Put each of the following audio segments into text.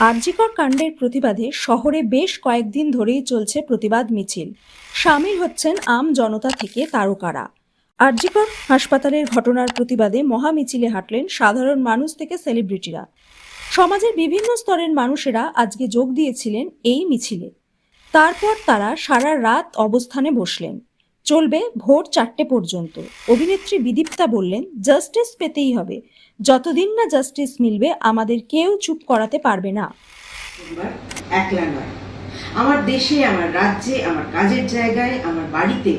আরজিকর কাণ্ডের প্রতিবাদে শহরে বেশ কয়েকদিন ধরেই চলছে প্রতিবাদ মিছিল। সামিল হচ্ছেন আম জনতা থেকে তারকারা। আরজিকর হাসপাতালের ঘটনার প্রতিবাদে মহামিছিলে হাঁটলেন সাধারণ মানুষ থেকে সেলিব্রিটিরা। সমাজের বিভিন্ন স্তরের মানুষেরা আজকে যোগ দিয়েছিলেন এই মিছিলে। তারপর তারা সারা রাত অবস্থানে বসলেন। চলবে ভোর চারটে পর্যন্ত। অভিনেত্রী বিদীপ্তা বললেন, জাস্টিস পেতেই হবে। যতদিন না জাস্টিস মিলবে, আমাদের কেউ চুপ করাতে পারবে না। একলা নয়। আমার দেশে, আমার রাজ্যে, আমার কাজের জায়গায়, আমার বাড়িতে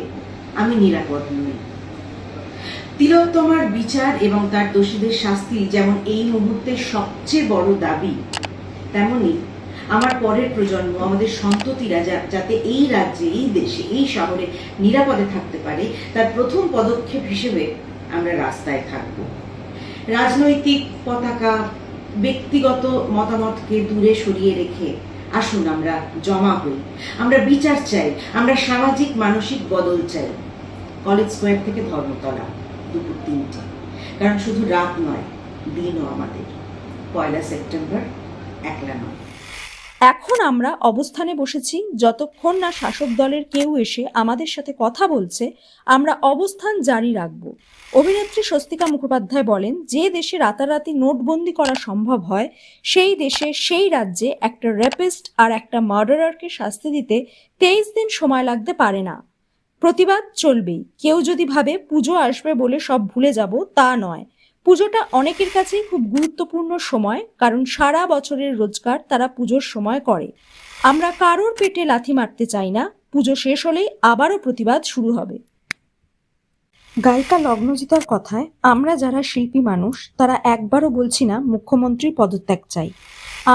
আমি নিরাপদ নই। তিলোত্তমার বিচার এবং তার দোষীদের শাস্তি যেমন এই মুহূর্তে সবচেয়ে বড় দাবি তেমনি আমার পরের প্রজন্ম, আমাদের সন্ততিরা যাতে এই রাজ্যে, এই দেশে, এই শহরে নিরাপদে থাকতে পারে, তার প্রথম পদক্ষেপ হিসেবে আমরা রাস্তায় থাকব। রাজনৈতিক পতাকা, ব্যক্তিগত মতামতকে দূরে সরিয়ে রেখে আসুন আমরা জমা হই। আমরা বিচার চাই, আমরা সামাজিক, মানসিক বদল চাই। কলেজ স্কোয়ার থেকে ধর্মতলা, দুপুর তিনটে। কারণ শুধু রাত নয়, দিনও আমাদের। পয়লা সেপ্টেম্বর, একলা নয়। এখন আমরা অবস্থানে বসেছি, যতক্ষণ না শাসক দলের কেউ এসে আমাদের সাথে কথা বলছে, আমরা অবস্থান জারি রাখব। অভিনেত্রী স্বস্তিকা মুখোপাধ্যায় বলেন, যে দেশে রাতারাতি নোটবন্দি করা সম্ভব হয়, সেই দেশে, সেই রাজ্যে একটা রেপিস্ট আর একটা মার্ডারারকে শাস্তি দিতে তেইশ দিন সময় লাগতে পারে না। প্রতিবাদ চলবেই। কেউ যদি ভাবে পুজো আসবে বলে সব ভুলে যাব, তা নয়। পুজোটা অনেকের কাছেই খুব গুরুত্বপূর্ণ সময়, কারণ সারা বছরের রোজগার তারা পুজোর সময় করে। আমরা কারোর পেটে লাথি মারতে চাই না, পুজো শেষ হলেই আবারও প্রতিবাদ শুরু হবে। গায়িকা লগ্নজিতার কথায়, আমরা যারা শিল্পী মানুষ, তারা একবারও বলছি না, মুখ্যমন্ত্রী পদত্যাগ চাই।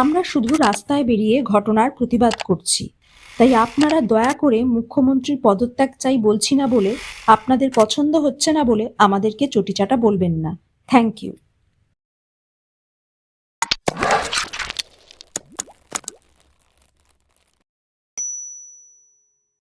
আমরা শুধু রাস্তায় বেরিয়ে ঘটনার প্রতিবাদ করছি। তাই আপনারা দয়া করে মুখ্যমন্ত্রীর পদত্যাগ চাই বলছি না বলে, আপনাদের পছন্দ হচ্ছে না বলে আমাদেরকে চটিচাটা বলবেন না। Thank you